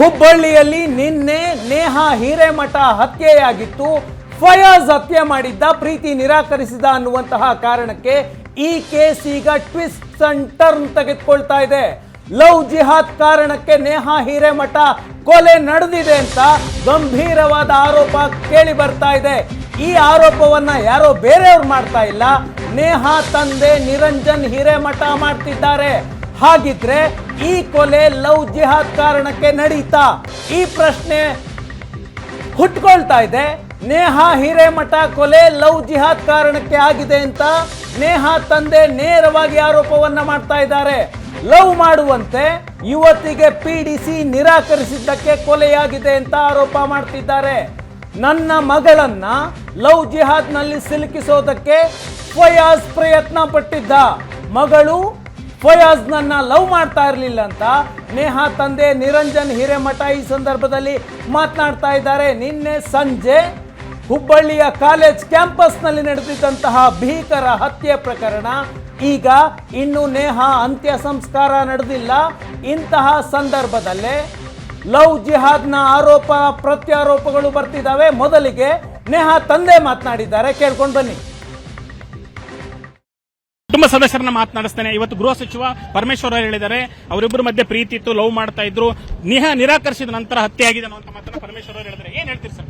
ಹುಬ್ಬಳ್ಳಿಯಲ್ಲಿ ನಿನ್ನೆ ನೇಹ ಹಿರೇಮಠ ಹತ್ಯೆಯಾಗಿತ್ತು. ಫಯಾಜ್ ಹತ್ಯೆ ಮಾಡಿದ್ದ, ಪ್ರೀತಿ ನಿರಾಕರಿಸಿದ ಅನ್ನುವಂತಹ ಕಾರಣಕ್ಕೆ ಈ ಕೇಸ್ ಈಗ ಟ್ವಿಸ್ಟ್ ಅಂಡ್ ಟರ್ನ್ ತೆಗೆದುಕೊಳ್ತಾ ಇದೆ. ಲವ್ ಜಿಹಾದ್ ಕಾರಣಕ್ಕೆ ನೇಹ ಹಿರೇಮಠ ಕೊಲೆ ನಡೆದಿದೆ ಅಂತ ಗಂಭೀರವಾದ ಆರೋಪ ಕೇಳಿ ಬರ್ತಾ ಇದೆ. ಈ ಆರೋಪವನ್ನ ಯಾರೋ ಬೇರೆಯವ್ರು ಮಾಡ್ತಾ ಇಲ್ಲ. ನೇಹ ತಂದೆ ನಿರಂಜನ್ ಹಿರೇಮಠ ಮಾಡ್ತಿದ್ದಾರೆ. ಹಾಗಿದ್ರೆ ಈ ಕೊಲೆ ಲವ್ ಜಿಹಾದ್ ಕಾರಣಕ್ಕೆ ನಡೀತಾ ಈ ಪ್ರಶ್ನೆ ಹುಟ್ಕೊಳ್ತಾ ಇದೆ. ನೇಹಾ ಹಿರೇಮಠ ಕೊಲೆ ಲವ್ ಜಿಹಾದ್ ಕಾರಣಕ್ಕೆ ಆಗಿದೆ ಅಂತ ನೇಹಾ ತಂದೆ ನೇರವಾಗಿ ಆರೋಪವನ್ನ ಮಾಡ್ತಾ ಇದ್ದಾರೆ. ಲವ್ ಮಾಡುವಂತೆ ಯುವತಿಗೆ ಪೀಡಿಸಿ ನಿರಾಕರಿಸಿದ್ದಕ್ಕೆ ಕೊಲೆಯಾಗಿದೆ ಅಂತ ಆರೋಪ ಮಾಡ್ತಿದ್ದಾರೆ. ನನ್ನ ಮಗಳನ್ನ ಲವ್ ಜಿಹಾದ್ನಲ್ಲಿ ಸಿಲುಕಿಸೋದಕ್ಕೆ ಫಯಾಜ್ ಪ್ರಯತ್ನ ಪಟ್ಟಿದ್ದ ಮಗಳು ಫಯಾಜ್ ನನ್ನ ಲವ್ ಮಾಡ್ತಾ ಇರಲಿಲ್ಲ ಅಂತ. ನೇಹಾ ತಂದೆ ನಿರಂಜನ್ ಹಿರೇಮಠ ಈ ಸಂದರ್ಭದಲ್ಲಿ ಮಾತನಾಡ್ತಾ ಇದ್ದಾರೆ. ನಿನ್ನೆ ಸಂಜೆ ಹುಬ್ಬಳ್ಳಿಯ ಕಾಲೇಜ್ ಕ್ಯಾಂಪಸ್ನಲ್ಲಿ ನಡೆದಿದ್ದಂತಹ ಭೀಕರ ಹತ್ಯೆ ಪ್ರಕರಣ. ಈಗ ಇನ್ನು ನೇಹಾ ಅಂತ್ಯ ಸಂಸ್ಕಾರ ನಡೆದಿಲ್ಲ. ಇಂತಹ ಸಂದರ್ಭದಲ್ಲೇ ಲವ್ ಜಿಹಾದ್ನ ಆರೋಪ ಪ್ರತ್ಯಾರೋಪಗಳು ಬರ್ತಿದ್ದಾವೆ. ಮೊದಲಿಗೆ ನೇಹಾ ತಂದೆ ಮಾತನಾಡಿದ್ದಾರೆ. ಕೇಳ್ಕೊಂಡು ಬನ್ನಿ. ಕುಟುಂಬ ಸದಸ್ಯರನ್ನ ಮಾತನಾಡಿಸ್ತೇನೆ. ಇವತ್ತು ಗೃಹ ಸಚಿವ ಪರಮೇಶ್ವರ ಹೇಳಿದ್ದಾರೆ. ಅವರಿಬ್ಬರ ಮಧ್ಯೆ ಪ್ರೀತಿ ಇತ್ತು, ಲವ್ ಮಾಡ್ತಾ ಇದ್ರು. ನಿಹ ನಿರಾಕರಿಸಿದ ನಂತರ ಹತ್ಯೆ ಆಗಿದೆ ಅನ್ನುವಂತ ಮಾತನ್ನ ಪರಮೇಶ್ವರ್ ಅವರು ಏನ್ ಹೇಳ್ತೀರಿ ಸರ್?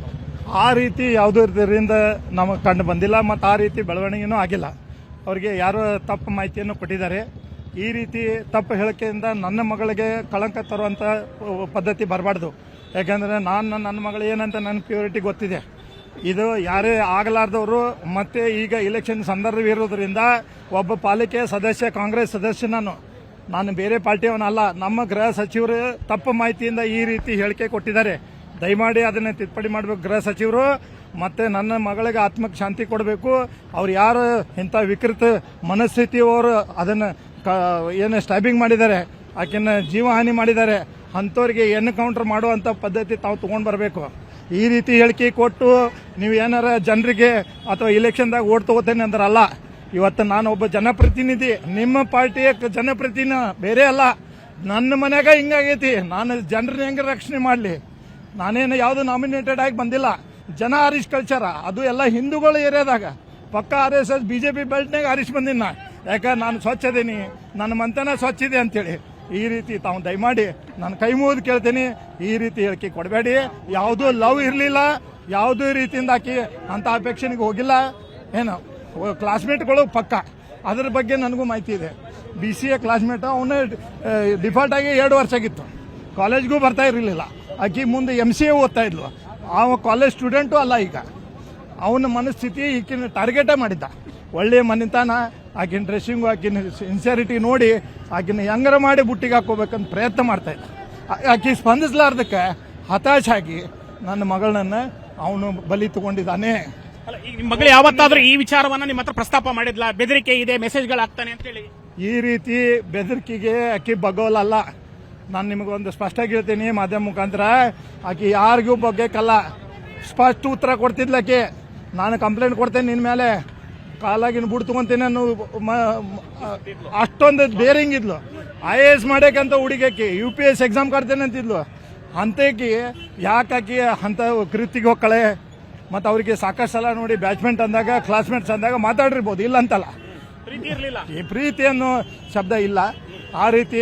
ಆ ರೀತಿ ಯಾವುದೋ ಇದರಿಂದ ನಮಗೆ ಕಂಡು ಬಂದಿಲ್ಲ, ಮತ್ತು ಆ ರೀತಿ ಬೆಳವಣಿಗೆನೂ ಆಗಿಲ್ಲ. ಅವರಿಗೆ ಯಾರೋ ತಪ್ಪು ಮಾಹಿತಿಯನ್ನು ಕೊಟ್ಟಿದ್ದಾರೆ. ಈ ರೀತಿ ತಪ್ಪು ಹೇಳಿಕೆಯಿಂದ ನನ್ನ ಮಗಳಿಗೆ ಕಳಂಕ ತರುವಂಥ ಪದ್ಧತಿ ಬರಬಾರ್ದು. ಯಾಕೆಂದರೆ ನಾನು ನನ್ನ ಮಗಳು ಏನಂತ ನನ್ನ ಪ್ಯೂರಿಟಿ ಗೊತ್ತಿದೆ. ಇದು ಯಾರೇ ಆಗಲಾರ್ದವರು ಮತ್ತೆ ಈಗ ಇಲೆಕ್ಷನ್ ಸಂದರ್ಭ ಇರೋದ್ರಿಂದ ಒಬ್ಬ ಪಾಲಿಕೆ ಸದಸ್ಯ, ಕಾಂಗ್ರೆಸ್ ಸದಸ್ಯ ನಾನು ನಾನು ಬೇರೆ ಪಾರ್ಟಿಯವನಲ್ಲ, ನಮ್ಮ ಗೃಹ ಸಚಿವರು ತಪ್ಪು ಮಾಹಿತಿಯಿಂದ ಈ ರೀತಿ ಹೇಳಿಕೆ ಕೊಟ್ಟಿದ್ದಾರೆ. ದಯಮಾಡಿ ಅದನ್ನು ತಿದ್ದುಪಡಿ ಮಾಡಬೇಕು ಗೃಹ ಸಚಿವರು. ಮತ್ತೆ ನನ್ನ ಮಗಳಿಗೆ ಆತ್ಮಕ್ಕೆ ಶಾಂತಿ ಕೊಡಬೇಕು. ಅವ್ರು ಯಾರು ಇಂಥ ವಿಕೃತ ಮನಸ್ಥಿತಿಯವರು ಅದನ್ನು ಕ, ಏನು ಸ್ಟ್ಯಾಬಿಂಗ್ ಮಾಡಿದ್ದಾರೆ, ಆಕೆನ ಜೀವಹಾನಿ ಮಾಡಿದ್ದಾರೆ, ಅಂಥವ್ರಿಗೆ ಎನ್ಕೌಂಟರ್ ಮಾಡುವಂಥ ಪದ್ಧತಿ ತಾವು ತೊಗೊಂಡು ಬರಬೇಕು. ಈ ರೀತಿ ಹೇಳಿಕೆ ಕೊಟ್ಟು ನೀವು ಏನಾರ ಜನರಿಗೆ ಅಥವಾ ಇಲೆಕ್ಷನ್ದಾಗ ಓಟ್ ತಗೋತೇನೆ ಅಂದ್ರಲ್ಲ, ಇವತ್ತು ನಾನು ಒಬ್ಬ ಜನಪ್ರತಿನಿಧಿ, ನಿಮ್ಮ ಪಾರ್ಟಿಯ ಜನಪ್ರತಿನಿ ಜನಪ್ರತಿನಿಧಿ ಬೇರೆ ಅಲ್ಲ. ನನ್ನ ಮನ್ಯಾಗ ಹಿಂಗಾಗೈತಿ, ನಾನು ಜನರನ್ನ ಹೆಂಗೆ ರಕ್ಷಣೆ ಮಾಡಲಿ? ನಾನೇನು ಯಾವುದು ನಾಮಿನೇಟೆಡ್ ಆಗಿ ಬಂದಿಲ್ಲ. ಜನ ಆರಿಸ್ ಕಳ್ಸ್ಯಾರ, ಅದು ಎಲ್ಲ ಹಿಂದೂಗಳ ಏರಿಯಾದಾಗ. ಪಕ್ಕ ಆರ್ ಎಸ್ ಎಸ್ ಬಿಜೆಪಿ ಬೆಲ್ಟ್ನಾಗ ಆರಿಸ್ ಬಂದಿನ ನಾ. ಯಾಕೆ, ನಾನು ಸ್ವಚ್ಛ ಅದೀನಿ ನನ್ನ ಮಂತನ ಸ್ವಚ್ಛ ಇದೆ ಅಂತೇಳಿ. ಈ ರೀತಿ ತಾವು ದಯಮಾಡಿ ನಾನು ಕೈ ಮುಗಿದು ಕೇಳ್ತೀನಿ. ಈ ರೀತಿ ಹೇಳಿಕೆ ಕೊಡಬೇಡಿ. ಯಾವುದೂ ಲವ್ ಇರಲಿಲ್ಲ. ಯಾವುದೇ ರೀತಿಯಿಂದ ಆಕಿ ಅಂತ ಅಪೇಕ್ಷೆನಿಗೆ ಹೋಗಿಲ್ಲ. ಏನು ಕ್ಲಾಸ್ಮೇಟ್ಗಳು ಪಕ್ಕ. ಅದ್ರ ಬಗ್ಗೆ ನನಗೂ ಮಾಹಿತಿ ಇದೆ. ಬಿ ಸಿ ಎ ಕ್ಲಾಸ್ಮೇಟ್ ಅವನು ಡಿಫಾಲ್ಟ್ ಆಗಿ ಎರಡು ವರ್ಷ ಆಗಿತ್ತು. ಕಾಲೇಜ್ಗೂ ಬರ್ತಾ ಇರಲಿಲ್ಲ. ಆಕಿ ಮುಂದೆ ಎಂ ಸಿ ಎ ಓದ್ತಾ ಇದ್ಲು. ಅವ ಕಾಲೇಜ್ ಸ್ಟೂಡೆಂಟು ಅಲ್ಲ ಈಗ. ಅವನ ಮನಸ್ಥಿತಿ ಈಕಿನ ಟಾರ್ಗೆಟೇ ಮಾಡಿದ್ದ. ಒಳ್ಳೆಯ ಮನೆತನ ಆಕಿನ ಡ್ರೆಸ್ಸಿಂಗು ಆಕಿನ ಸಿನ್ಸಿಯಾರಿಟಿ ನೋಡಿ ಆಕಿನ ಹೆಂಗಾರ ಮಾಡಿ ಬುಟ್ಟಿಗೆ ಹಾಕೋಬೇಕಂತ ಪ್ರಯತ್ನ ಮಾಡ್ತಾ ಇದ್ದ. ಆಕಿ ಸ್ಪಂದಿಸ್ಲಾರ್ದಕ್ಕೆ ಹತಾಶ ಆಗಿ ನನ್ನ ಮಗಳನ್ನ ಅವನು ಬಲಿ ತಗೊಂಡಿದ್ದಾನೆ. ಅಲ್ಲ ಈಗ ನಿಮ್ಮ ಮಗಳು ಯಾವತ್ತಾದ್ರೂ ಈ ವಿಚಾರವನ್ನ ನಿಮ್ಮ ಹತ್ರ ಪ್ರಸ್ತಾಪ ಮಾಡಿದ್ಲ? ಬೆದರಿಕೆ ಇದೆ ಮೆಸೇಜ್ಗಳು ಆಗ್ತಾನೆ ಅಂತ ಹೇಳಿ. ಈ ರೀತಿ ಬೆದರಿಕೆಗೆ ಆಕಿ ಬಗ್ಗೋಲಲ್ಲ. ನಾನು ನಿಮಗೊಂದು ಸ್ಪಷ್ಟವಾಗಿ ಹೇಳ್ತೀನಿ ಮಾಧ್ಯಮ ಮುಖಾಂತರ. ಆಕಿ ಯಾರಿಗೂ ಬಗ್ಗೆಕಲ್ಲ. ಸ್ಪಷ್ಟ ಉತ್ತರ ಕೊಡ್ತಿದ್ಲಕ್ಕೆ ನಾನು ಕಂಪ್ಲೇಂಟ್ ಕೊಡ್ತೇನೆ ನಿನ್ನ ಮೇಲೆ. ಕಾಲಾಗಿನ ಬುಡ್ ತಗೊಂತೀನಿ ಅನ್ನೋ ಅಷ್ಟೊಂದು ಬೇರಿಂಗ್ ಇದ್ಲು ಐ ಎ ಎಸ್ ಮಾಡ್ಯಾಕಂತ ಹುಡುಗಕ್ಕೆ ಯು ಪಿ ಎಸ್ ಎಕ್ಸಾಮ್ ಕಟ್ತೇನೆ ಅಂತಿದ್ಲು. ಅಂತೇಕಿ ಯಾಕಾಕಿ ಅಂತ ಕೃತಿಗೆ ಹೋಗ್ಕಳೆ? ಮತ್ತು ಅವರಿಗೆ ಸಾಕಷ್ಟು ಸಲ ನೋಡಿ ಬ್ಯಾಚ್ಮೆಂಟ್ ಅಂದಾಗ ಕ್ಲಾಸ್ಮೇಟ್ಸ್ ಅಂದಾಗ ಮಾತಾಡಿರ್ಬೋದು ಇಲ್ಲ ಅಂತಲ್ಲ. ಪ್ರೀತಿ ಇರ್ಲಿಲ್ಲ. ಈ ಪ್ರೀತಿ ಅನ್ನೋ ಶಬ್ದ ಇಲ್ಲ. ಆ ರೀತಿ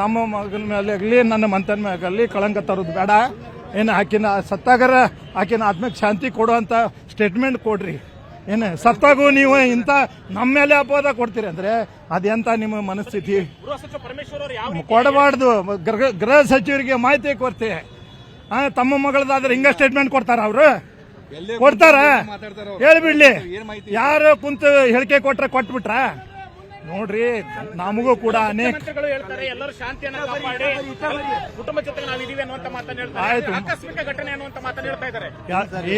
ನಮ್ಮ ಮಗನ ಮೇಲೆ ಆಗಲಿ ನನ್ನ ಮಂತನ ಮೇಲೆ ಆಗಲಿ ಕಳಂಕ ತರೋದು ಬೇಡ. ಏನು ಆಕಿನ ಸತ್ತಾಗರ ಆಕಿನ ಆತ್ಮಕ್ಕೆ ಶಾಂತಿ ಕೊಡುವಂಥ ಸ್ಟೇಟ್ಮೆಂಟ್ ಕೊಡ್ರಿ. ಏನು ಸತ್ತಾಗೂ ನೀವು ಇಂಥ ನಮ್ಮ ಮೇಲೆ ಅಪವಾದ ಕೊಡ್ತೀರಿ ಅಂದ್ರೆ ಅದೆಂತ ನಿಮ್ಮ ಮನಸ್ಥಿತಿ? ಕೊಡಬಾರ್ದು. ಗೃಹ ಗೃಹ ಸಚಿವರಿಗೆ ಮಾಹಿತಿ ಕೊಡ್ತೀವಿ ತಮ್ಮ ಮಗಳದಾದ್ರೆ ಹಿಂಗ ಸ್ಟೇಟ್ಮೆಂಟ್ ಕೊಡ್ತಾರ ಅವರು? ಕೊಡ್ತಾರ? ಹೇಳ್ಬಿಡ್ಲಿ. ಯಾರು ಕುಂತು ಹೇಳಿಕೆ ಕೊಟ್ರೆ ಕೊಟ್ಬಿಟ್ರ? ನೋಡ್ರಿ ನಮಗೂ ಕೂಡ ಅನೇಕ ಹೇಳ್ತಾರೆ ಎಲ್ಲರೂ ಶಾಂತಿಯನ್ನ ಕಾಪಾಡಿ. ಕುಟುಂಬ ಜೊತೆಗೆ ನಾವು ಇದೀವಿ ಅನ್ನುವಂತ ಮಾತನ್ನ ಆಯ್ತು. ಹೇಳ್ತಾರೆ ಆಕಸ್ಮಿಕ ಘಟನೆ ಅನ್ನುವಂತ ಮಾತನ್ನ ಹೇಳ್ತಾ ಇದ್ದಾರೆ.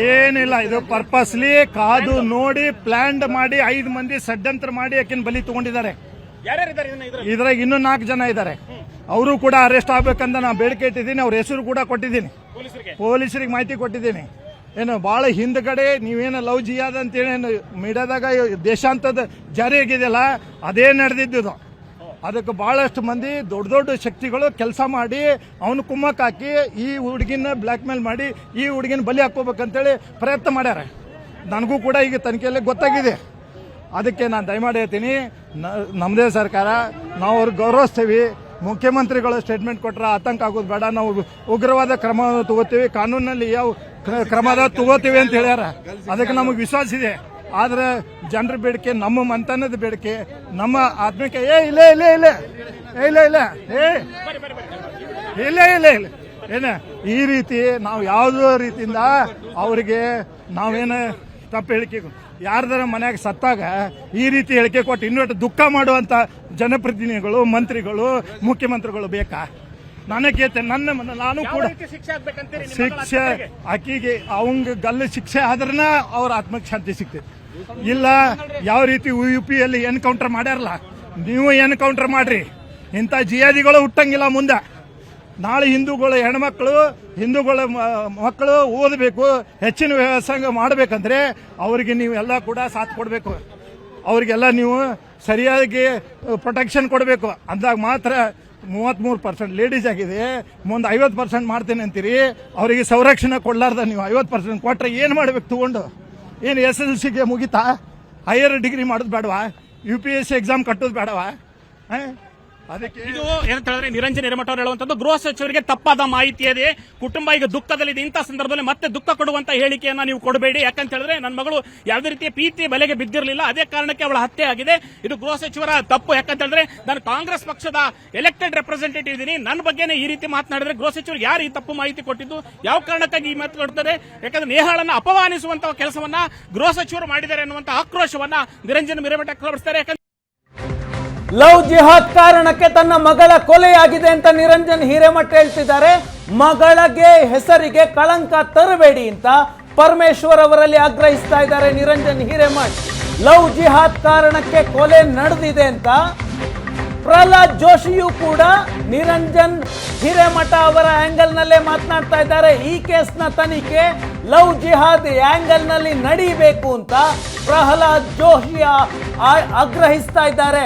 ಏನಿಲ್ಲ ಇದು ಪರ್ಪಸ್ಲಿ ಕಾದು ನೋಡಿ ಪ್ಲಾನ್ ಮಾಡಿ ಐದು ಮಂದಿ ಷಡ್ಯಂತ್ರ ಮಾಡಿ ಆಕಿನ ಬಲಿ ತಗೊಂಡಿದ್ದಾರೆ. ಇದ್ರಾಗ ಇನ್ನೂ ನಾಲ್ಕು ಜನ ಇದ್ದಾರೆ. ಅವರು ಕೂಡ ಅರೆಸ್ಟ್ ಆಗ್ಬೇಕಂತ ನಾನು ಬೇಡಿಕೆ ಇಟ್ಟಿದ್ದೀನಿ ಅವ್ರ ಹೆಸರು ಕೂಡ ಕೊಟ್ಟಿದ್ದೀನಿ. ಪೊಲೀಸರಿಗೆ ಮಾಹಿತಿ ಕೊಟ್ಟಿದ್ದೀನಿ. ಏನು ಭಾಳ ಹಿಂದ್ಗಡೆ ನೀವೇನು ಲವ್ ಜಿಯಾದ ಅಂತೇಳಿ ಮೀಡಿಯಾದಾಗ ದೇಶಾಂತದ ಜಾರಿ ಆಗಿದೆಯಲ್ಲ, ಅದೇ ನಡೆದಿದ್ದು ಅದಕ್ಕೆ ಭಾಳಷ್ಟು ಮಂದಿ ದೊಡ್ಡ ದೊಡ್ಡ ಶಕ್ತಿಗಳು ಕೆಲಸ ಮಾಡಿ ಅವನು ಕುಮ್ಮಕ್ಕಾಕಿ ಈ ಹುಡುಗಿನ ಬ್ಲ್ಯಾಕ್ ಮೇಲ್ ಮಾಡಿ ಈ ಹುಡುಗಿನ ಬಲಿ ಹಾಕೋಬೇಕಂತೇಳಿ ಪ್ರಯತ್ನ ಮಾಡ್ಯಾರ. ನನಗೂ ಕೂಡ ಈಗ ತನಿಖೆಯಲ್ಲಿ ಗೊತ್ತಾಗಿದೆ. ಅದಕ್ಕೆ ನಾನು ದಯಮಾಡಿ ಹೇಳ್ತೀನಿ ನಮ್ಮದೇ ಸರ್ಕಾರ, ನಾವು ಅವ್ರಿಗೆ ಗೌರವಿಸ್ತೀವಿ. ಮುಖ್ಯಮಂತ್ರಿಗಳು ಸ್ಟೇಟ್ಮೆಂಟ್ ಕೊಟ್ಟರೆ ಆತಂಕ ಆಗೋದು ಬೇಡ. ನಾವು ಉಗ್ರವಾದ ಕ್ರಮವನ್ನು ತಗೋತೀವಿ. ಕಾನೂನಲ್ಲಿ ಯಾವ ಕ್ರಮದ ತಗೋತೀವಿ ಅಂತ ಹೇಳ್ಯಾರ. ಅದಕ್ಕೆ ನಮಗೆ ವಿಶ್ವಾಸ ಇದೆ. ಆದ್ರೆ ಜನರ ಬೇಡಿಕೆ, ನಮ್ಮ ಮಂತನದ ಬೇಡಿಕೆ, ನಮ್ಮ ಆತ್ಮಿಕ, ಏ, ಇಲ್ಲ ಇಲ್ಲ ಇಲ್ಲ ಇಲ್ಲ ಇಲ್ಲ, ಏ, ಇಲ್ಲ ಇಲ್ಲ ಇಲ್ಲ, ಏನ, ಈ ರೀತಿ ನಾವು ಯಾವುದೋ ರೀತಿಯಿಂದ ಅವರಿಗೆ ನಾವೇನು ತಪ್ಪು ಹೇಳಿಕೆ ಯಾರ್ದಾರ ಮನ್ಯಾಗ ಸತ್ತಾಗ ಈ ರೀತಿ ಹೇಳಿಕೆ ಕೊಟ್ಟು ಇನ್ನೊಟ್ಟು ದುಃಖ ಮಾಡುವಂತ ಜನಪ್ರತಿನಿಧಿಗಳು, ಮಂತ್ರಿಗಳು, ಮುಖ್ಯಮಂತ್ರಿಗಳು ಬೇಕಾ? ನನಗೆ ನನ್ನ ಮನ- ನಾನು ಕೂಡ ಶಿಕ್ಷೆ? ಆಕಿಗೆ ಅವಂಗ ಗಲ್ಲ ಶಿಕ್ಷೆ ಆದ್ರನ ಅವ್ರ ಆತ್ಮಕ್ಕೆ ಶಾಂತಿ ಸಿಗ್ತೈತಿ ಇಲ್ಲ ಯಾವ ರೀತಿ ಯು ಪಿ ಅಲ್ಲಿ ಎನ್ಕೌಂಟರ್ ಮಾಡ್ಯಾರಲ್ಲ ನೀವು ಎನ್ಕೌಂಟರ್ ಮಾಡ್ರಿ. ಇಂಥ ಜಿಯಾದಿಗಳು ಹುಟ್ಟಂಗಿಲ್ಲ ಮುಂದೆ. ನಾಳೆ ಹಿಂದೂಗಳ ಹೆಣ್ಮಕ್ಳು ಹಿಂದೂಗಳ ಮಕ್ಕಳು ಓದಬೇಕು ಹೆಚ್ಚಿನ ವ್ಯವಸಾಯ ಮಾಡಬೇಕಂದ್ರೆ ಅವರಿಗೆ ನೀವೆಲ್ಲ ಕೂಡ ಸಾಥ್ ಕೊಡಬೇಕು. ಅವರಿಗೆಲ್ಲ ನೀವು ಸರಿಯಾಗಿ ಪ್ರೊಟೆಕ್ಷನ್ ಕೊಡಬೇಕು. ಅಂದಾಗ ಮಾತ್ರ ಮೂವತ್ಮೂರು ಪರ್ಸೆಂಟ್ ಲೇಡೀಸ್ ಆಗಿದೆ. ಮುಂದೆ ಐವತ್ತು ಪರ್ಸೆಂಟ್ ಮಾಡ್ತೇನೆ ಅಂತೀರಿ. ಅವರಿಗೆ ಸಂರಕ್ಷಣೆ ಕೊಡಲಾರ್ದ ನೀವು ಐವತ್ತು ಪರ್ಸೆಂಟ್ ಕೊಟ್ಟರೆ ಏನು ಮಾಡ್ಬೇಕು ತೊಗೊಂಡು? ಏನು ಎಸ್ ಎಲ್ ಸಿಗೆ ಮುಗಿತಾ? ಹೈಯರ್ ಡಿಗ್ರಿ ಮಾಡೋದು ಬೇಡವಾ? U P S C exam ಕಟ್ಟೋದು ಬೇಡವಾ? ಇದು ಏನಂತ ಹೇಳಿದ್ರೆ ನಿರಂಜನ್ ಹಿರೇಮಠ ಅವರು ಹೇಳುವಂತದ್ದು ಗೃಹ ಸಚಿವರಿಗೆ ತಪ್ಪಾದ ಮಾಹಿತಿ ಇದೆ ಕುಟುಂಬ ಈಗ ದುಃಖದಲ್ಲಿದೆ. ಇಂಥ ಸಂದರ್ಭದಲ್ಲಿ ಮತ್ತೆ ದುಃಖ ಕೊಡುವಂತ ಹೇಳಿಕೆಯನ್ನ ನೀವು ಕೊಡಬೇಡಿ. ಯಾಕಂತ ಹೇಳಿದ್ರೆ ನನ್ನ ಮಗಳು ಯಾವುದೇ ರೀತಿಯ ಪ್ರೀತಿ ಬೆಲೆಗೆ ಬಿದ್ದಿರಲಿಲ್ಲ. ಅದೇ ಕಾರಣಕ್ಕೆ ಅವಳ ಹತ್ಯೆ ಆಗಿದೆ. ಇದು ಗೃಹ ಸಚಿವರ ತಪ್ಪು. ಯಾಕಂತ ಹೇಳಿದ್ರೆ ನಾನು ಕಾಂಗ್ರೆಸ್ ಪಕ್ಷದ ಎಲೆಕ್ಟೆಡ್ ರೆಪ್ರೆಸೆಂಟೇಟಿವ್ ಇದ್ದೀನಿ ನನ್ನ ಬಗ್ಗೆನೇ ಈ ರೀತಿ ಮಾತನಾಡಿದ್ರೆ ಗೃಹ ಸಚಿವರು ಯಾರು ಈ ತಪ್ಪು ಮಾಹಿತಿ ಕೊಟ್ಟಿದ್ದು? ಯಾವ ಕಾರಣಕ್ಕಾಗಿ ಈ ಮಾತು ಕೊಡ್ತಾರೆ? ಯಾಕಂದ್ರೆ ನೇಹಾಳನ್ನ ಅಪಮಾನಿಸುವಂತಹ ಕೆಲಸವನ್ನ ಗೃಹ ಸಚಿವರು ಮಾಡಿದ್ದಾರೆ ಅನ್ನುವಂತ ಆಕ್ರೋಶವನ್ನ ನಿರಂಜನ್ ಮಿರಮಟ್ಟ ಕಳಿಸ್ತಾರೆ ಯಾಕಂದ್ರೆ ಲವ್ ಜಿಹಾದ್ ಕಾರಣಕ್ಕೆ ತನ್ನ ಮಗಳ ಕೊಲೆಯಾಗಿದೆ ಅಂತ ನಿರಂಜನ್ ಹಿರೇಮಠ ಹೇಳ್ತಿದ್ದಾರೆ. ಮಗಳಿಗೆ ಹೆಸರಿಗೆ ಕಳಂಕ ತರಬೇಡಿ ಅಂತ ಪರಮೇಶ್ವರ್ ಅವರಲ್ಲಿ ಆಗ್ರಹಿಸ್ತಾ ಇದ್ದಾರೆ ನಿರಂಜನ್ ಹಿರೇಮಠ್. ಲವ್ ಜಿಹಾದ್ ಕಾರಣಕ್ಕೆ ಕೊಲೆ ನಡೆದಿದೆ ಅಂತ ಪ್ರಹ್ಲಾದ್ ಜೋಶಿಯು ಕೂಡ ನಿರಂಜನ್ ಹಿರೇಮಠ ಅವರ ಆ್ಯಂಗಲ್ನಲ್ಲೇ ಮಾತನಾಡ್ತಾ ಇದ್ದಾರೆ. ಈ ಕೇಸ್ನ ತನಿಖೆ ಲವ್ ಜಿಹಾದ್ ಆ್ಯಂಗಲ್ನಲ್ಲಿ ನಡೀಬೇಕು ಅಂತ ಪ್ರಹ್ಲಾದ್ ಜೋಶಿಯ ಆಗ್ರಹಿಸ್ತಾ ಇದ್ದಾರೆ.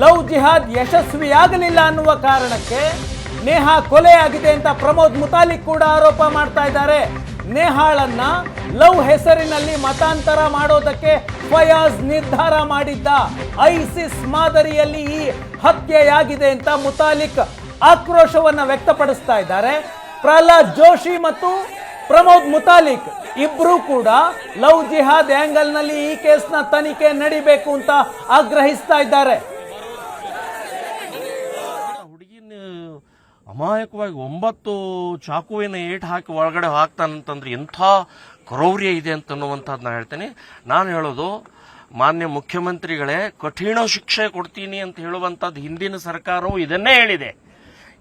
ಲವ್ ಜಿಹಾದ್ ಯಶಸ್ವಿಯಾಗಲಿಲ್ಲ ಅನ್ನುವ ಕಾರಣಕ್ಕೆ ನೇಹಾ ಕೊಲೆಯಾಗಿದೆ ಅಂತ ಪ್ರಮೋದ್ ಮುತಾಲಿಕ್ ಕೂಡ ಆರೋಪ ಮಾಡ್ತಾ ಇದ್ದಾರೆ. ನೇಹಾಳನ್ನ ಲವ್ ಹೆಸರಿನಲ್ಲಿ ಮತಾಂತರ ಮಾಡೋದಕ್ಕೆ ಫಯಾಜ್ ನಿರ್ಧಾರ ಮಾಡಿದ್ದ ಐಸಿಸ್ ಮಾದರಿಯಲ್ಲಿ ಈ ಹತ್ಯೆಯಾಗಿದೆ ಅಂತ ಮುತಾಲಿಕ್ ಆಕ್ರೋಶವನ್ನು ವ್ಯಕ್ತಪಡಿಸ್ತಾ ಇದ್ದಾರೆ. ಪ್ರಹ್ಲಾದ್ ಜೋಶಿ ಮತ್ತು ಪ್ರಮೋದ್ ಮುತಾಲಿಕ್ ಇಬ್ಬರೂ ಕೂಡ ಲವ್ ಜಿಹಾದ್ ಆ್ಯಂಗಲ್ನಲ್ಲಿ ಈ ಕೇಸ್ನ ತನಿಖೆ ನಡಿಬೇಕು ಅಂತ ಆಗ್ರಹಿಸ್ತಾ ಇದ್ದಾರೆ. ಅಮಾಯಕವಾಗಿ ಒಂಬತ್ತು ಚಾಕುವಿನ ಏಟ್ ಹಾಕಿ ಒಳಗಡೆ ಹಾಕ್ತಾನಂತಂದ್ರೆ ಎಂಥ ಕ್ರೌರ್ಯ ಇದೆ ಅಂತನ್ನುವಂಥದ್ದು ನಾನು ಹೇಳ್ತೇನೆ. ನಾನು ಹೇಳೋದು, ಮಾನ್ಯ ಮುಖ್ಯಮಂತ್ರಿಗಳೇ, ಕಠಿಣ ಶಿಕ್ಷೆ ಕೊಡ್ತೀನಿ ಅಂತ ಹೇಳುವಂಥದ್ದು ಹಿಂದಿನ ಸರ್ಕಾರವು ಇದನ್ನೇ ಹೇಳಿದೆ.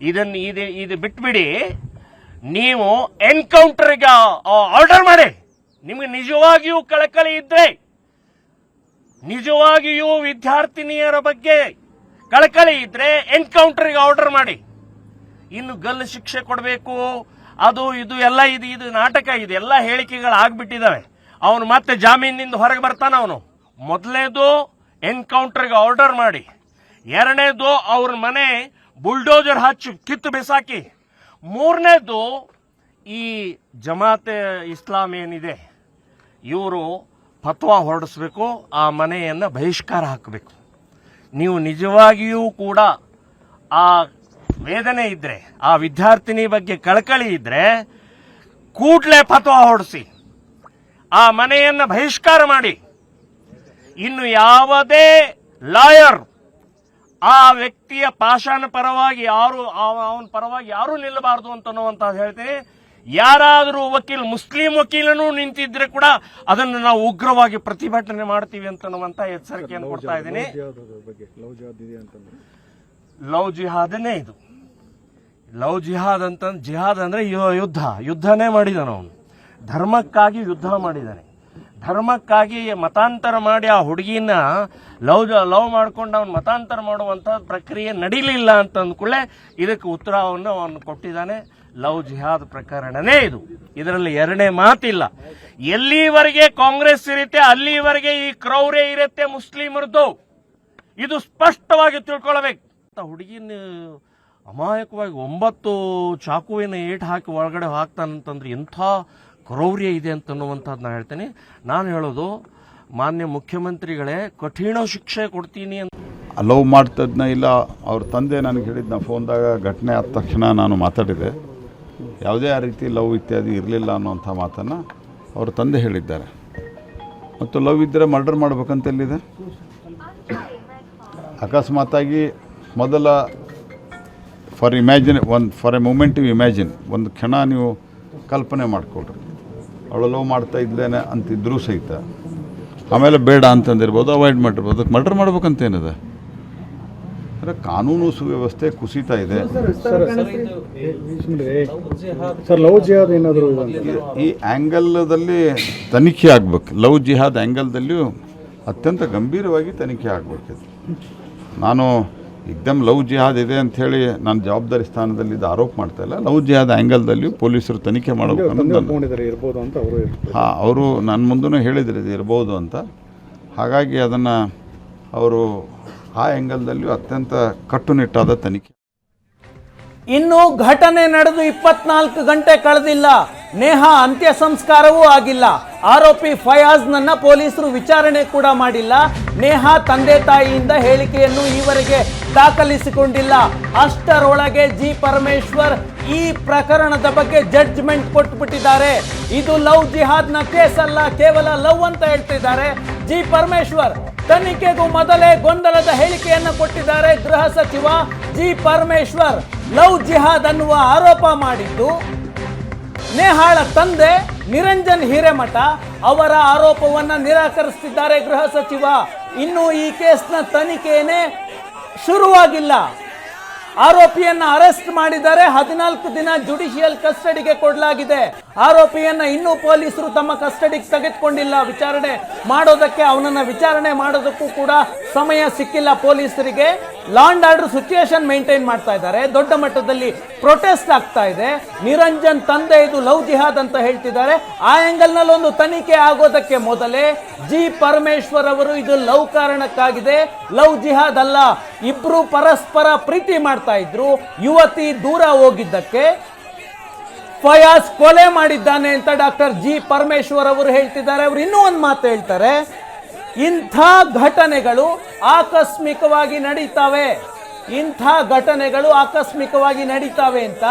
ಇದನ್ನು ಇದು ಇದು ಬಿಟ್ಬಿಡಿ. ನೀವು ಎನ್ಕೌಂಟರ್ಗೆ ಆರ್ಡರ್ ಮಾಡಿ. ನಿಮಗೆ ನಿಜವಾಗಿಯೂ ಕಳಕಳಿ ಇದ್ರೆ, ನಿಜವಾಗಿಯೂ ವಿದ್ಯಾರ್ಥಿನಿಯರ ಬಗ್ಗೆ ಕಳಕಳಿ ಇದ್ರೆ ಎನ್ಕೌಂಟರ್ಗೆ ಆರ್ಡರ್ ಮಾಡಿ. ಇನ್ನು ಗಲ್ಲು ಶಿಕ್ಷೆ ಕೊಡಬೇಕು. ಅದು, ಇದು, ಎಲ್ಲ ಇದು ಇದು ನಾಟಕ ಇದು. ಎಲ್ಲ ಹೇಳಿಕೆಗಳು ಆಗ್ಬಿಟ್ಟಿದಾವೆ ಅವನು ಮತ್ತೆ ಜಾಮೀನಿಂದ ಹೊರಗೆ ಬರ್ತಾನ ಅವನು. ಮೊದಲನೇದು ಎನ್ಕೌಂಟರ್ಗೆ ಆರ್ಡರ್ ಮಾಡಿ. ಎರಡನೇದು ಅವ್ರ ಮನೆ ಬುಲ್ಡೋಜರ್ ಹಚ್ಚಿ ಕಿತ್ತು ಬಿಸಾಕಿ. ಮೂರನೇದು ಈ ಜಮಾತೆ ಇಸ್ಲಾಂ ಏನಿದೆ, ಇವರು ಫತ್ವಾ ಹೊರಡಿಸ್ಬೇಕು, ಆ ಮನೆಯನ್ನು ಬಹಿಷ್ಕಾರ ಹಾಕಬೇಕು. ನೀವು ನಿಜವಾಗಿಯೂ ಕೂಡ ಆ ವೇದನೆ ಇದ್ರೆ ಆ ವಿದ್ಯಾರ್ಥಿನಿ ಬಗ್ಗೆ ಕಳಕಳಿ ಇದ್ರೆ ಕೂಡ್ಲೆ ಫತ್ವಾ ಹೊಡಿಸಿ. ಆ ಮನೆಯನ್ನು ಬಹಿಷ್ಕಾರ ಮಾಡಿ. ಇನ್ನು ಯಾವುದೇ ಲಾಯರ್ ಆ ವ್ಯಕ್ತಿಯ ಪಾಷಾಣ ಪರವಾಗಿ ಯಾರು ಅವನ ಪರವಾಗಿ ಯಾರು ನಿಲ್ಲಬಾರದು ಅಂತ ಹೇಳ್ತೀನಿ. ಯಾರಾದರೂ ವಕೀಲ್ ಮುಸ್ಲಿಂ ವಕೀಲನೂ ನಿಂತಿದ್ರೆ ಕೂಡ ಅದನ್ನು ನಾವು ಉಗ್ರವಾಗಿ ಪ್ರತಿಭಟನೆ ಮಾಡ್ತೀವಿ ಅಂತನ್ನುವಂತ ಎಚ್ಚರಿಕೆಯನ್ನು ಕೊಡ್ತಾ ಇದ್ದೀನಿ. ಲವ್ ಜಿಹಾದನೇ ಇದು. ಲವ್ ಜಿಹಾದ್ ಅಂತ, ಜಿಹಾದ್ ಅಂದ್ರೆ ಯುದ್ಧ. ಯುದ್ಧನೇ ಮಾಡಿದಾನ ಅವನು. ಧರ್ಮಕ್ಕಾಗಿ ಯುದ್ಧ ಮಾಡಿದ್ದಾನೆ ಧರ್ಮಕ್ಕಾಗಿ ಮತಾಂತರ ಮಾಡಿ ಆ ಹುಡುಗಿನ ಲವ್ ಲವ್ ಮಾಡ್ಕೊಂಡು ಅವನು ಮತಾಂತರ ಮಾಡುವಂತ ಪ್ರಕ್ರಿಯೆ ನಡೀಲಿಲ್ಲ ಅಂತ ಅಂದ್ಕೂಡಲೇ ಇದಕ್ಕೆ ಉತ್ತರವನ್ನು ಅವನು ಕೊಟ್ಟಿದ್ದಾನೆ. ಲವ್ ಜಿಹಾದ್ ಪ್ರಕರಣನೇ ಇದು. ಇದರಲ್ಲಿ ಎರಡನೇ ಮಾತಿಲ್ಲ. ಎಲ್ಲಿವರೆಗೆ ಕಾಂಗ್ರೆಸ್ ಇರುತ್ತೆ, ಅಲ್ಲಿವರೆಗೆ ಈ ಕ್ರೌರ್ಯ ಇರುತ್ತೆ ಮುಸ್ಲಿಮರದ್ದು. ಇದು ಸ್ಪಷ್ಟವಾಗಿ ತಿಳ್ಕೊಳ್ಬೇಕು. ಹುಡುಗಿನ ಅಮಾಯಕವಾಗಿ ಒಂಬತ್ತು ಚಾಕುವಿನ ಏಟ್ ಹಾಕಿ ಒಳಗಡೆ ಹಾಕ್ತಾನಂತಂದ್ರೆ ಎಂಥ ಕ್ರೌರ್ಯ ಇದೆ ಅಂತನ್ನುವಂಥದ್ದು ನಾನು ಹೇಳ್ತೇನೆ. ನಾನು ಹೇಳೋದು, ಮಾನ್ಯ ಮುಖ್ಯಮಂತ್ರಿಗಳೇ, ಕಠಿಣ ಶಿಕ್ಷೆ ಕೊಡ್ತೀನಿ ಅಂತ. ಲವ್ ಮಾಡ್ತದ್ನ ಇಲ್ಲ, ಅವ್ರ ತಂದೆ ನನಗೆ ಹೇಳಿದ್ನ ಫೋನ್ದಾಗ, ಘಟನೆ ಆದ ತಕ್ಷಣ ನಾನು ಮಾತಾಡಿದೆ. ಯಾವುದೇ ಆ ರೀತಿ ಲವ್ ಇತ್ಯಾದಿ ಇರಲಿಲ್ಲ ಅನ್ನೋಂಥ ಮಾತನ್ನು ಅವ್ರ ತಂದೆ ಹೇಳಿದ್ದಾರೆ. ಮತ್ತು ಲವ್ ಇದ್ದರೆ ಮರ್ಡರ್ ಮಾಡ್ಬೇಕಂತ ಎಲ್ಲಿದೆ? ಅಕಸ್ಮಾತಾಗಿ ಮೊದಲ ಫಾರ್ ಇಮ್ಯಾಜಿನ್ ಒಂದು for a moment you imagine ಒಂದು ಕ್ಷಣ ನೀವು ಕಲ್ಪನೆ ಮಾಡಿಕೊಡ್ರಿ ಅವಳಲ್ಲೋ ಲವ್ ಮಾಡ್ತಾ ಇದ್ದೇನೆ ಅಂತಿದ್ರೂ ಸಹಿತ. ಆಮೇಲೆ ಬೇಡ ಅಂತಂದಿರ್ಬೋದು ಅವಾಯ್ಡ್ ಮಾಡಿರ್ಬೋದು ಅದಕ್ಕೆ ಮರ್ಡರ್ ಮಾಡ್ಬೇಕಂತೇನಿದೆ? ಅಂದರೆ ಕಾನೂನು ಸುವ್ಯವಸ್ಥೆ ಕುಸಿತಾ ಇದೆ. ಸರ್ ಲವ್ ಜಿಹಾದ್ ಏನಾದರೂ ಈ ಆ್ಯಂಗಲ್ದಲ್ಲಿ ತನಿಖೆ ಆಗ್ಬೇಕು. ಲವ್ ಜಿಹಾದ್ ಆ್ಯಂಗಲ್ದಲ್ಲಿಯೂ ಅತ್ಯಂತ ಗಂಭೀರವಾಗಿ ತನಿಖೆ ಆಗಬೇಕಿದೆ ನಾನು ಏಕ್ದಮ್ ಲವ್ ಜಿಹಾದ್ ಇದೆ ಅಂಥೇಳಿ ನಾನು ಜವಾಬ್ದಾರಿ ಸ್ಥಾನದಲ್ಲಿ ಇದು ಆರೋಪ ಮಾಡ್ತಾ ಇಲ್ಲ. ಲವ್ ಜಿಹಾದ್ ಆ್ಯಂಗಲ್ದಲ್ಲಿಯೂ ಪೊಲೀಸರು ತನಿಖೆ ಮಾಡಬೇಕು ಇರ್ಬೋದು ಅಂತ ಅವರು ಹಾಂ ಅವರು ನನ್ನ ಮುಂದೂ ಹೇಳಿದ್ರು ಇದು ಇರ್ಬೋದು ಅಂತ. ಹಾಗಾಗಿ ಅದನ್ನು ಅವರು ಆ ಆ್ಯಂಗಲ್ದಲ್ಲಿಯೂ ಅತ್ಯಂತ ಕಟ್ಟುನಿಟ್ಟಾದ ತನಿಖೆ. ಇನ್ನು ಘಟನೆ ನಡೆದು ಇಪ್ಪತ್ನಾಲ್ಕು ಗಂಟೆ ಕಳೆದಿಲ್ಲ. ನೇಹ ಅಂತ್ಯ ಸಂಸ್ಕಾರವೂ ಆಗಿಲ್ಲ. ಆರೋಪಿ ಫಯಾಜ್ನನ್ನ ಪೊಲೀಸರು ವಿಚಾರಣೆ ಕೂಡ ಮಾಡಿಲ್ಲ. ನೇಹ ತಂದೆ ತಾಯಿಯಿಂದ ಹೇಳಿಕೆಯನ್ನು ಈವರೆಗೆ ದಾಖಲಿಸಿಕೊಂಡಿಲ್ಲ. ಅಷ್ಟರೊಳಗೆ ಜಿ ಪರಮೇಶ್ವರ್ ಈ ಪ್ರಕರಣದ ಬಗ್ಗೆ ಜಡ್ಜ್ಮೆಂಟ್ ಕೊಟ್ಟುಬಿಟ್ಟಿದ್ದಾರೆ ಇದು ಲವ್ ಜಿಹಾದ್ನ ಕೇಸ್ ಅಲ್ಲ ಕೇವಲ ಲವ್ ಅಂತ ಹೇಳ್ತಿದ್ದಾರೆ. ಜಿ ಪರಮೇಶ್ವರ್ ತನಿಖೆಗೂ ಮೊದಲೇ ಗೊಂದಲದ ಹೇಳಿಕೆಯನ್ನು ಕೊಟ್ಟಿದ್ದಾರೆ ಗೃಹ ಸಚಿವ. ಜಿ ಪರಮೇಶ್ವರ್ ಲವ್ ಜಿಹಾದ್ ಅನ್ನುವ ಆರೋಪ ಮಾಡಿದ್ದು. ನೇಹಾಳ ತಂದೆ ನಿರಂಜನ್ ಹಿರೇಮಠ ಅವರ ಆರೋಪವನ್ನು ನಿರಾಕರಿಸುತ್ತಿದ್ದಾರೆ ಗೃಹ ಸಚಿವ. ಇನ್ನು ಈ ಕೇಸ್ನ ತನಿಖೆನೇ ಶುರುವಾಗಿಲ್ಲ. ಆರೋಪಿಯನ್ನ ಅರೆಸ್ಟ್ ಮಾಡಿದ್ದಾರೆ. ಹದಿನಾಲ್ಕು ದಿನ ಜುಡಿಷಿಯಲ್ ಕಸ್ಟಡಿಗೆ ಕೊಡಲಾಗಿದೆ. ಆರೋಪಿಯನ್ನ ಇನ್ನೂ ಪೊಲೀಸರು ತಮ್ಮ ಕಸ್ಟಡಿಗೆ ತೆಗೆದುಕೊಂಡಿಲ್ಲ. ವಿಚಾರಣೆ ಮಾಡೋದಕ್ಕೆ, ಅವನನ್ನ ವಿಚಾರಣೆ ಮಾಡೋದಕ್ಕೂ ಕೂಡ ಸಮಯ ಸಿಕ್ಕಿಲ್ಲ ಪೊಲೀಸರಿಗೆ. ಲಾಂಡ್ ಆರ್ಡರ್ ಸಿಚುಯೇಷನ್ ಮೇಂಟೈನ್ ಮಾಡ್ತಾ ಇದ್ದಾರೆ. ದೊಡ್ಡ ಮಟ್ಟದಲ್ಲಿ ಪ್ರೊಟೆಸ್ಟ್ ಆಗ್ತಾ ಇದೆ. ನಿರಂಜನ್ ತಂದೆ ಇದು ಲವ್ ಜಿಹಾದ್ ಅಂತ ಹೇಳ್ತಿದ್ದಾರೆ. ಆ ಆಂಗಲ್ನಲ್ಲಿ ಒಂದು ತನಿಖೆ ಆಗೋದಕ್ಕೆ ಮೊದಲೇ ಜಿ ಪರಮೇಶ್ವರ್ ಅವರು ಇದು ಲವ್ ಕಾರಣಕ್ಕಾಗಿದೆ. ಲವ್ ಜಿಹಾದ್ ಅಲ್ಲ, ಇಬ್ರು ಪರಸ್ಪರ ಪ್ರೀತಿ ಮಾಡ್ತಾ ಇದ್ರು. ಯುವತಿ ದೂರ ಹೋಗಿದ್ದಕ್ಕೆ ಫಯಾಜ್ ಕೊಲೆ ಮಾಡಿದ್ದಾನೆ ಅಂತ ಡಾಕ್ಟರ್ ಜಿ ಪರಮೇಶ್ವರ್ ಅವರು ಹೇಳ್ತಿದ್ದಾರೆ. ಅವರು ಇನ್ನೂ ಒಂದು ಮಾತು ಹೇಳ್ತಾರೆ. ಇಂಥ ಘಟನೆಗಳು ಆಕಸ್ಮಿಕವಾಗಿ ನಡೀತಾವೆ. ಇಂಥ ಘಟನೆಗಳು ಆಕಸ್ಮಿಕವಾಗಿ ನಡೀತಾವೆ ಅಂತ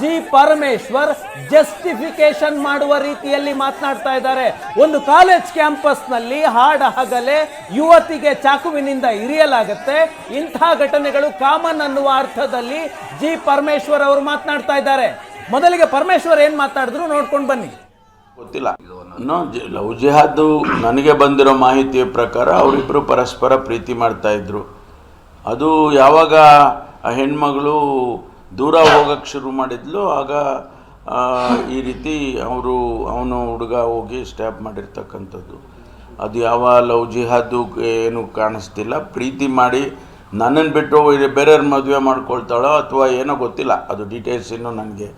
ಜಿ ಪರಮೇಶ್ವರ್ ಜಸ್ಟಿಫಿಕೇಶನ್ ಮಾಡುವ ರೀತಿಯಲ್ಲಿ ಮಾತನಾಡ್ತಾ ಇದ್ದಾರೆ. ಒಂದು ಕಾಲೇಜ್ ಕ್ಯಾಂಪಸ್ನಲ್ಲಿ ಹಾಡ ಹಗಲೆ ಯುವತಿಗೆ ಚಾಕುವಿನಿಂದ ಇರಿಯಲಾಗುತ್ತೆ. ಇಂಥ ಘಟನೆಗಳು ಕಾಮನ್ ಅನ್ನುವ ಅರ್ಥದಲ್ಲಿ ಜಿ ಪರಮೇಶ್ವರ್ ಅವರು ಮಾತನಾಡ್ತಾ ಇದ್ದಾರೆ. ಮೊದಲಿಗೆ ಪರಮೇಶ್ವರ್ ಏನು ಮಾತಾಡಿದ್ರು ನೋಡ್ಕೊಂಡು ಬನ್ನಿ. ಗೊತ್ತಿಲ್ಲ. ನೋ ಜ- ಲವ್ ಜಿಹಾದ್ ನನಗೆ ಬಂದಿರೋ ಮಾಹಿತಿಯ ಪ್ರಕಾರ ಅವರಿಬ್ಬರು ಪರಸ್ಪರ ಪ್ರೀತಿ ಮಾಡ್ತಾ ಇದ್ರು. ಅದು ಯಾವಾಗ ಆ ಹೆಣ್ಮಗಳು ದೂರ ಹೋಗಕ್ಕೆ ಶುರು ಮಾಡಿದ್ಲು, ಆಗ ಈ ರೀತಿ ಅವರು ಅವನು ಹುಡುಗ ಹೋಗಿ ಸ್ಟ್ಯಾಪ್ ಮಾಡಿರ್ತಕ್ಕಂಥದ್ದು. ಅದು ಯಾವ ಲವ್ ಜಿಹಾದು ಏನು ಕಾಣಿಸ್ತಿಲ್ಲ. ಪ್ರೀತಿ ಮಾಡಿ ನನ್ನನ್ನು ಬಿಟ್ಟು ಬೇರೆಯವ್ರ ಮದುವೆ ಮಾಡ್ಕೊಳ್ತಾಳೋ ಅಥವಾ ಏನೋ ಗೊತ್ತಿಲ್ಲ. ಅದು ಡೀಟೇಲ್ಸ್ ಇನ್ನೂ ನನಗೆ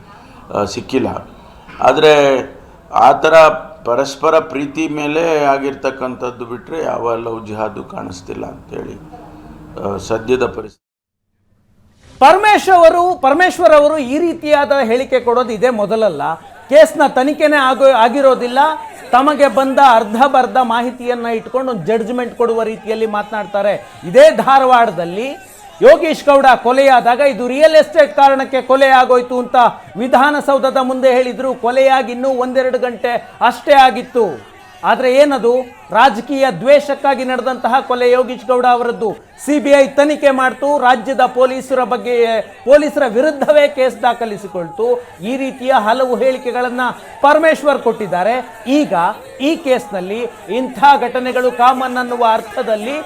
ಸಿಕ್ಕಿಲ್ಲ. ಆದರೆ ಆ ಥರ ಪರಸ್ಪರ ಪ್ರೀತಿ ಮೇಲೆ ಆಗಿರ್ತಕ್ಕಂಥದ್ದು ಬಿಟ್ಟರೆ ಯಾವ ಲವ್ ಜಿಹಾದು ಕಾಣಿಸ್ತಿಲ್ಲ ಅಂತೇಳಿ ಸದ್ಯದ ಪರಿಸ್ಥಿತಿ. ಪರಮೇಶ್ವರ್ ಅವರು ಪರಮೇಶ್ವರ್ ಅವರು ಈ ರೀತಿಯಾದ ಹೇಳಿಕೆ ಕೊಡೋದು ಇದೇ ಮೊದಲಲ್ಲ. ಕೇಸ್ನ ತನಿಖೆನೇ ಆಗೋ, ಆಗಿರೋದಿಲ್ಲ. ತಮಗೆ ಬಂದ ಅರ್ಧ ಬರ್ಧ ಮಾಹಿತಿಯನ್ನ ಇಟ್ಕೊಂಡು ಜಡ್ಜ್ಮೆಂಟ್ ಕೊಡುವ ರೀತಿಯಲ್ಲಿ ಮಾತನಾಡ್ತಾರೆ. ಇದೇ ಧಾರವಾಡದಲ್ಲಿ ಯೋಗೀಶ್ ಗೌಡ ಕೊಲೆಯಾದಾಗ ಇದು ರಿಯಲ್ ಎಸ್ಟೇಟ್ ಕಾರಣಕ್ಕೆ ಕೊಲೆ ಆಗೋಯ್ತು ಅಂತ ವಿಧಾನಸೌಧದ ಮುಂದೆ ಹೇಳಿದ್ರು. ಕೊಲೆಯಾಗಿ ಇನ್ನೂ ಒಂದೆರಡು ಗಂಟೆ ಅಷ್ಟೇ ಆಗಿತ್ತು. ಆದರೆ ಏನದು? ರಾಜಕೀಯ ದ್ವೇಷಕ್ಕಾಗಿ ನಡೆದಂತಹ ಕೊಲೆ ಯೋಗೀಶ್ ಗೌಡ ಅವರದ್ದು ಸಿ ಬಿ ಐ ತನಿಖೆ ಮಾಡ್ತು, ರಾಜ್ಯದ ಪೊಲೀಸರ ಬಗ್ಗೆ, ಪೊಲೀಸರ ವಿರುದ್ಧವೇ ಕೇಸ್ ದಾಖಲಿಸಿಕೊಳ್ತು. ಈ ರೀತಿಯ ಹಲವು ಹೇಳಿಕೆಗಳನ್ನು ಪರಮೇಶ್ವರ್ ಕೊಟ್ಟಿದ್ದಾರೆ. ಈಗ ಈ ಕೇಸ್ನಲ್ಲಿ ಇಂಥ ಘಟನೆಗಳು ಕಾಮನ್ ಅನ್ನುವ ಅರ್ಥದಲ್ಲಿ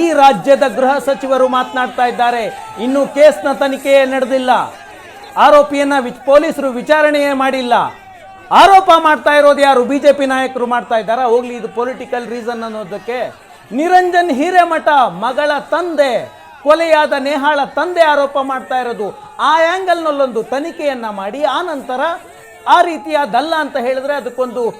ಈ ರಾಜ್ಯದ ಗೃಹ ಸಚಿವರು ಮಾತನಾಡ್ತಾ ಇದ್ದಾರೆ. ಇನ್ನು ಕೇಸ್ನ ತನಿಖೆಯೇ ನಡೆದಿಲ್ಲ. ಆರೋಪಿಯನ್ನು ಪೊಲೀಸರು ವಿಚಾರಣೆಯೇ ಮಾಡಿಲ್ಲ. ಆರೋಪ ಮಾಡ್ತಾ ಇರೋದು ಯಾರು? ಬಿಜೆಪಿ ನಾಯಕರು ಮಾಡ್ತಾ ಇದ್ದಾರಾ? ಹೋಗ್ಲಿ, ಇದು ಪೊಲಿಟಿಕಲ್ ರೀಸನ್ ಅನ್ನೋದಕ್ಕೆ. ನಿರಂಜನ್ ಹಿರೇಮಠ ಮಗಳ ತಂದೆ, ಕೊಲೆಯಾದ ನೇಹಾಳ ತಂದೆ ಆರೋಪ ಮಾಡ್ತಾ ಇರೋದು. ಆ ಆ್ಯಂಗಲ್ನಲ್ಲೊಂದು ತನಿಖೆಯನ್ನ ಮಾಡಿ, ಆ ನಂತರ ಆ ರೀತಿಯಾದಲ್ಲ ಅಂತ ಹೇಳಿದ್ರೆ ಅದಕ್ಕೊಂದು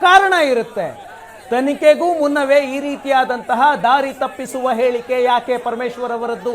ಕಾರಣ ಇರುತ್ತೆ. ತನಿಖೆಗೂ ಮುನ್ನವೇ ಈ ರೀತಿಯಾದಂತಹ ದಾರಿ ತಪ್ಪಿಸುವ ಹೇಳಿಕೆ ಯಾಕೆ ಪರಮೇಶ್ವರ್ ಅವರದ್ದು?